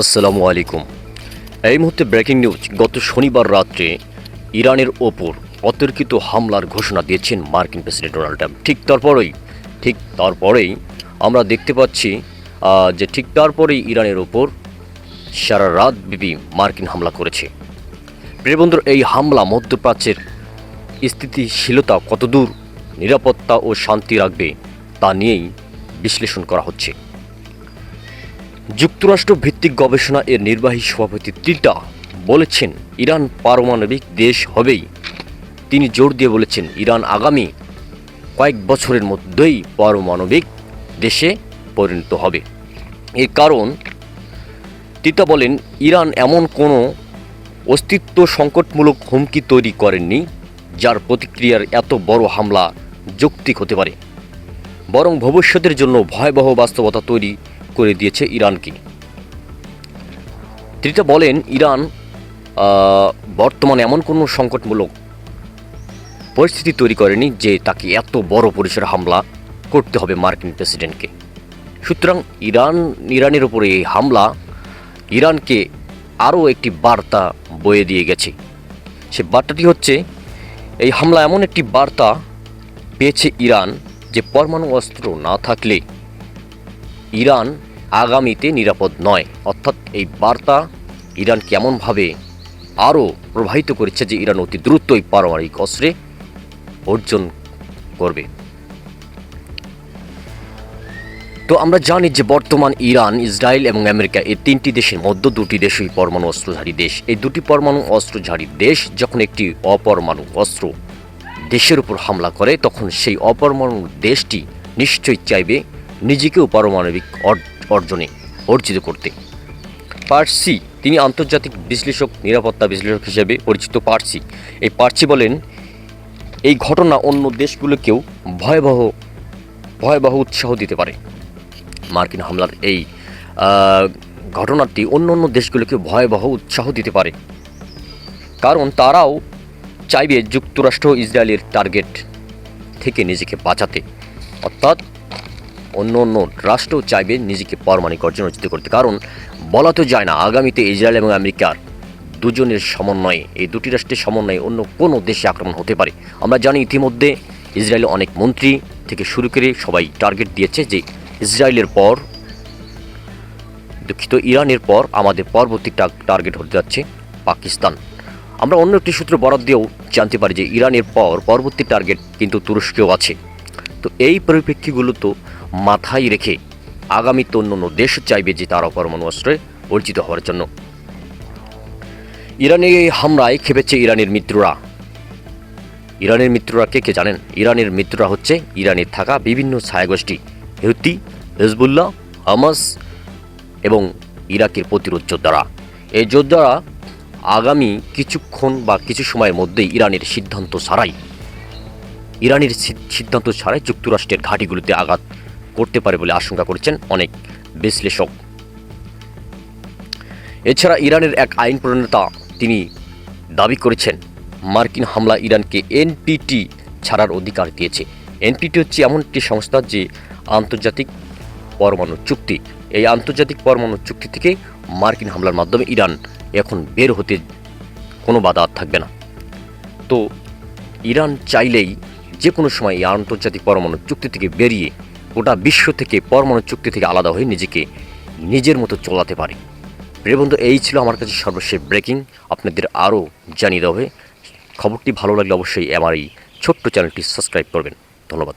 আসসালামু আলাইকুম। এই মুহূর্তে ব্রেকিং নিউজ গত শনিবার রাত্রে ইরানের ওপর অতর্কিত হামলার ঘোষণা দিয়েছেন মার্কিন প্রেসিডেন্ট ডোনাল্ড ট্রাম্প। ঠিক তারপরেই ঠিক তারপরেই আমরা দেখতে পাচ্ছি যে ঠিক তারপরেই ইরানের ওপর সারা রাত ব্যাপী মার্কিন হামলা করেছে। প্রিয়বন্ধুর এই হামলা মধ্যপ্রাচ্যের স্থিতিশীলতা কতদূর, নিরাপত্তা ও শান্তি রাখবে তা নিয়েই বিশ্লেষণ করা হচ্ছে। যুক্তরাষ্ট্র ভিত্তিক গবেষণা এর নির্বাহী সভাপতি টিল্টা বলেছেন, ইরান পারমাণবিক দেশ হবেই। তিনি জোর দিয়ে বলেছেন, ইরান আগামী কয়েক বছরের মধ্যেই পারমাণবিক দেশে পরিণত হবে। এর কারণ তিতা বলেন, ইরান এমন কোনো অস্তিত্ব সংকটমূলক হুমকি তৈরি করেননি, যার প্রতিক্রিয়ার এত বড় হামলা যৌক্তিক হতে পারে। বরং ভবিষ্যতের জন্য ভয়াবহ বাস্তবতা তৈরি করে দিয়েছে ইরানকে। তিনি বলেন, ইরান বর্তমানে এমন কোনো সংকটমূলক পরিস্থিতি তৈরি করেনি যে তাকে এত বড় পরিসরে হামলা করতে হবে মার্কিন প্রেসিডেন্টকে। সুতরাং ইরান, ইরানের উপরে এই হামলা ইরানকে আরও একটি বার্তা বয়ে দিয়ে গেছে। সে বার্তাটি হচ্ছে, এই হামলা এমন একটি বার্তা পেয়েছে ইরান যে পরমাণু অস্ত্র না থাকলে ইরান আগামীতে নিরাপদ নয়। অর্থাৎ এই বার্তা ইরান কেমনভাবে আরও প্রবাহিত করেছে যে ইরান অতি দ্রুতই পারমাণবিক অস্ত্রে অর্জন করবে। তো আমরা জানি যে বর্তমান ইরান, ইসরায়েল এবং আমেরিকা এই তিনটি দেশের মধ্যে দুটি দেশই পরমাণু অস্ত্রধারী দেশ। এই দুটি পরমাণু অস্ত্রধারী দেশ যখন একটি অপরমাণু অস্ত্র দেশের উপর হামলা করে, তখন সেই অপরমাণু দেশটি নিশ্চয়ই চাইবে নিজেকেও পারমাণবিক অর্জনে অর্জিত করতে। পার্সি, তিনি আন্তর্জাতিক বিশ্লেষক, নিরাপত্তা বিশ্লেষক হিসেবে পরিচিত পার্সি। এই পার্সি বলেন, এই ঘটনা অন্য দেশগুলোকেও ভয়াবহ ভয়াবহ উৎসাহ দিতে পারে। মার্কিন হামলার এই ঘটনাটি অন্য অন্য দেশগুলোকে ভয়াবহ উৎসাহ দিতে পারে। কারণ তারাও চাইবে যুক্তরাষ্ট্র ইসরায়েলের টার্গেট থেকে নিজেকে বাঁচাতে। অর্থাৎ অন্য অন্য রাষ্ট্রও চাইবে নিজেকে পারমাণবিক অর্জন অর্জিত করতে। কারণ বলা তো যায় না, আগামীতে ইসরায়েল এবং আমেরিকার দুজনের সমন্বয়ে, এই দুটি রাষ্ট্রের সমন্বয়ে অন্য কোনো দেশে আক্রমণ হতে পারে। আমরা জানি ইতিমধ্যে ইসরায়েলের অনেক মন্ত্রী থেকে শুরু করে সবাই টার্গেট দিয়েছে যে ইসরায়েলের পর, দুঃখিত, ইরানের পর আমাদের পরবর্তী টার্গেট হতে যাচ্ছে পাকিস্তান। আমরা অন্য একটি সূত্র বরাদ দিয়েও জানতে পারি যে ইরানের পর পরবর্তী টার্গেট কিন্তু তুরস্কেও আছে। তো এই পরিপ্রেক্ষিগুলো তো মাথায় রেখে আগামীতে অন্য অন্য দেশ চাইবে যে তারা পরমাণু অস্ত্রে অর্জিত হওয়ার জন্য। ইরানের এই হামলায় খেপেছে ইরানের মিত্ররা। ইরানের মিত্ররা কে কে জানেন? ইরানের মিত্ররা হচ্ছে ইরানে থাকা বিভিন্ন ছায়াগোষ্ঠী হেউতি হেজবুল্লাহ, হামাস এবং ইরাকের প্রতিরোধ যোদ্ধারা। এই যোদ্ধারা আগামী কিছুক্ষণ বা কিছু সময়ের মধ্যেই ইরানের সিদ্ধান্ত ছাড়াই ইরানের সিদ্ধান্ত ছাড়াই যুক্তরাষ্ট্রের ঘাঁটিগুলোতে আঘাত করতে পারে বলে আশঙ্কা করছেন অনেক বিশ্লেষক। এছাড়া ইরানের এক আইন প্রণেতা তিনি দাবি করেছেন, মার্কিন হামলা ইরানকে এনপিটি ছাড়ার অধিকার দিয়েছে। এনপিটি হচ্ছে এমন একটি সংস্থা যে আন্তর্জাতিক পরমাণু চুক্তি। এই আন্তর্জাতিক পরমাণু চুক্তি থেকে মার্কিন হামলার মাধ্যমে ইরান এখন বের হতে কোনো বাধা আর থাকবে না। তো ইরান চাইলেই যে কোনো সময় এই আন্তর্জাতিক পরমাণু চুক্তি থেকে বেরিয়ে গোটা বিশ্ব থেকে পরমাণু চুক্তি থেকে আলাদা হয়ে নিজেকে নিজের মতো চলাতে পারি। প্রিয় বন্ধু, এই ছিল আমার কাছে সর্বশেষ ব্রেকিং। আপনাদের আরও জানিয়ে দেওয়া হবে। খবরটি ভালো লাগলে অবশ্যই আমার এই ছোট্ট চ্যানেলটি সাবস্ক্রাইব করবেন। ধন্যবাদ।